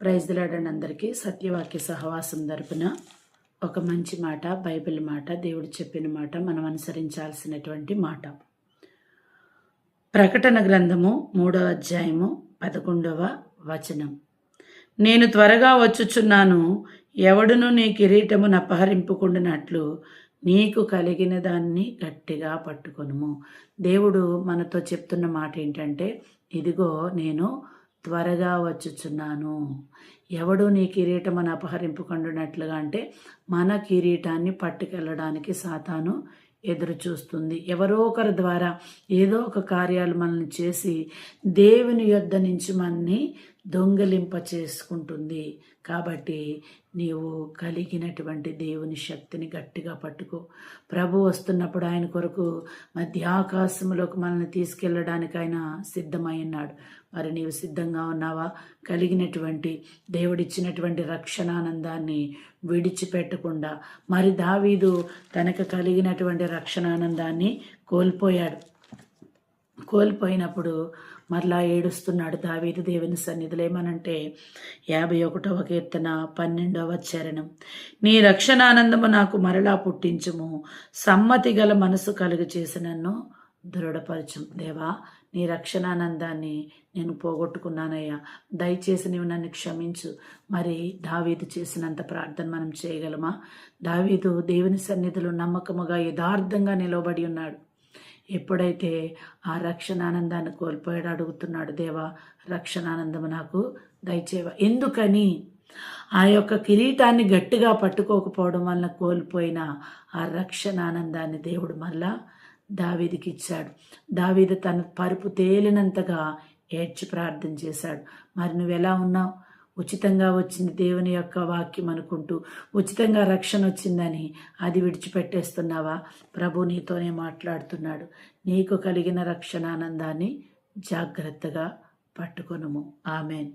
Praise దిలాడని అందరికీ సత్యవాక్య సహవాసం తరపున ఒక మంచి మాట బైబిల్ మాట దేవుడు చెప్పిన మాట మనం అనుసరించాల్సినటువంటి మాట. ప్రకటన గ్రంథము మూడవ అధ్యాయము పదకొండవ వచనం. నేను త్వరగా వచ్చుచున్నాను ఎవడును నీ కిరీటమును అపహరింపుకుండునట్లు నీకు కలిగిన దాన్ని గట్టిగా పట్టుకొనుము. దేవుడు మనతో చెప్తున్న మాట ఏంటంటే ఇదిగో నేను త్వరగా వచ్చుచున్నాను. ఎవడు నీ కిరీటమని అపహరింపుకుండునట్లుగా అంటే మన కిరీటాన్ని పట్టుకెళ్ళడానికి సాతాను ఎదురు చూస్తుంది ఎవరో ఒకరి ద్వారా ఏదో ఒక కార్యాలు మనల్ని చేసి దేవుని యొద్ద నుంచి మనని దొంగలింప చేసుకుంటుంది. కాబట్టి నీవు కలిగినటువంటి దేవుని శక్తిని గట్టిగా పట్టుకో. ప్రభు వస్తున్నప్పుడు ఆయన కొరకు మధ్య ఆకాశంలోకి మనల్ని తీసుకెళ్ళడానికి ఆయన సిద్ధమై ఉన్నాడు. మరి నీవు సిద్ధంగా ఉన్నావా? కలిగినటువంటి దేవుడిచ్చినటువంటి రక్షణానందాన్ని విడిచిపెట్టకుండా. మరి దావీదు తనకు కలిగినటువంటి రక్షణానందాన్ని కోల్పోయాడు. కోల్పోయినప్పుడు మరలా ఏడుస్తున్నాడు దావీదు దేవుని సన్నిధిలో ఏమనంటే యాభై ఒకటవ కీర్తన పన్నెండవ చరణం. నీ రక్షణానందము నాకు మరలా పుట్టించుము. సమ్మతి గల మనసు కలుగు చేసి నన్ను దృఢపరచు. దేవా నీ రక్షణానందాన్ని నేను పోగొట్టుకున్నానయ్యా. దయచేసి నీవు నన్ను క్షమించు. మరి దావీదు చేసినంత ప్రార్థన మనం చేయగలమా? దావీదు దేవుని సన్నిధిలో నమ్మకముగా యథార్థంగా నిలబడి ఉన్నాడు. ఎప్పుడైతే ఆ రక్షణానందాన్ని కోల్పోయాడు అడుగుతున్నాడు దేవా రక్షణానందము నాకు దయచేవ ఎందుకని? ఆ యొక్క కిరీటాన్ని గట్టిగా పట్టుకోకపోవడం వలన కోల్పోయిన ఆ రక్షణానందాన్ని దేవుడు మళ్ళా దావీదికి ఇచ్చాడు. దావీది తన పరుపు తేలినంతగా ఏడ్చి ప్రార్థన చేశాడు. మరి నువ్వు ఎలా ఉన్నావు? ఉచితంగా వచ్చింది దేవుని యొక్క వాక్యం అనుకుంటూ ఉచితంగా రక్షణ వచ్చిందని అది విడిచిపెట్టేస్తున్నావా? ప్రభు నీతోనే మాట్లాడుతున్నాడు. నీకు కలిగిన రక్షణ ఆనందాన్ని జాగ్రత్తగా పట్టుకొనుము. ఆమెన్.